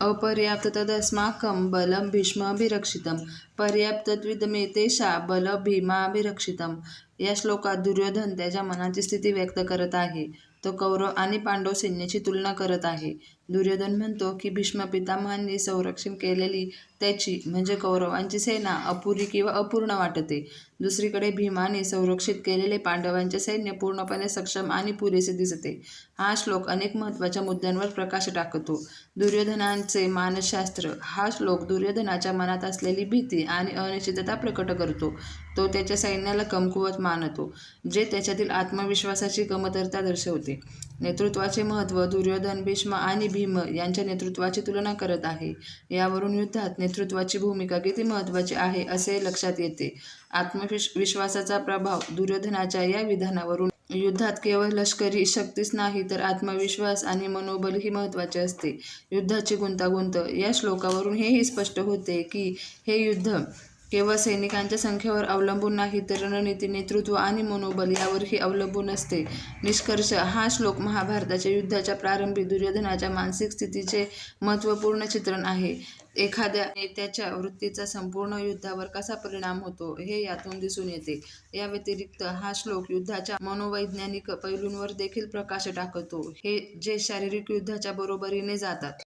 अपर्याप्ततदस्माकं बलं भीष्माभिरक्षितं पर्याप्तत्विदमेतेषा बलं भीमाभिरक्षितं या श्लोकात दुर्योधन त्याच्या मनाची स्थिती व्यक्त करत आहे। तो कौरव आणि पांडव सैन्याची तुलना करत आहे. दुर्योधन म्हणतो की भीष्म पितामहांनी संरक्षण केलेली त्याची म्हणजे कौरवांची सेना अपुरी किंवा अपूर्ण वाटते. दुसरीकडे भीमाने संरक्षित केलेले पांडवांचे सैन्य पूर्णपणे सक्षम आणि पुरेसे दिसते. हा श्लोक अनेक महत्त्वाच्या मुद्द्यांवर प्रकाश टाकतो. दुर्योधनाचे मानसशास्त्र हा श्लोक दुर्योधनाच्या मनात असलेली भीती आणि अनिश्चितता प्रकट करतो. तो त्याच्या सैन्याला कमकुवत मानतो जे त्याच्यातील आत्मविश्वासाची कमतरता दर्शवते. नेतृत्वाचे महत्त्व दुर्योधन भीष्म आणि भीम यांच्या नेतृत्वाची तुलना करत आहे. यावरून युद्धात नेतृत्वाची भूमिका किती महत्त्वाची आहे असे लक्षात येते. आत्मविश विश्वासाचा प्रभाव दुर्योधनाच्या या विधानावरून. युद्धात केवळ लष्करी शक्तीच नाही तर आत्मविश्वास आणि मनोबलही महत्त्वाचे असते. युद्धाची गुंतागुंत या श्लोकावरून हेही स्पष्ट होते की हे युद्ध केवळ सैनिकांच्या संख्येवर अवलंबून नाही तर रणनीती नेतृत्व आणि मनोबल यावरही अवलंबून असते. निष्कर्ष हा श्लोक महाभारताच्या युद्धाच्या प्रारंभी दुर्योधनाच्या मानसिक स्थितीचे महत्त्वपूर्ण चित्रण आहे. एखाद्या नेत्याच्या वृत्तीचा संपूर्ण युद्धावर कसा परिणाम होतो हे यातून दिसून येते. या व्यतिरिक्त हा श्लोक युद्धाच्या मनोवैज्ञानिक पैलूंवर देखील प्रकाश टाकतो. हे जे शारीरिक युद्धाच्या बरोबरीने जातात.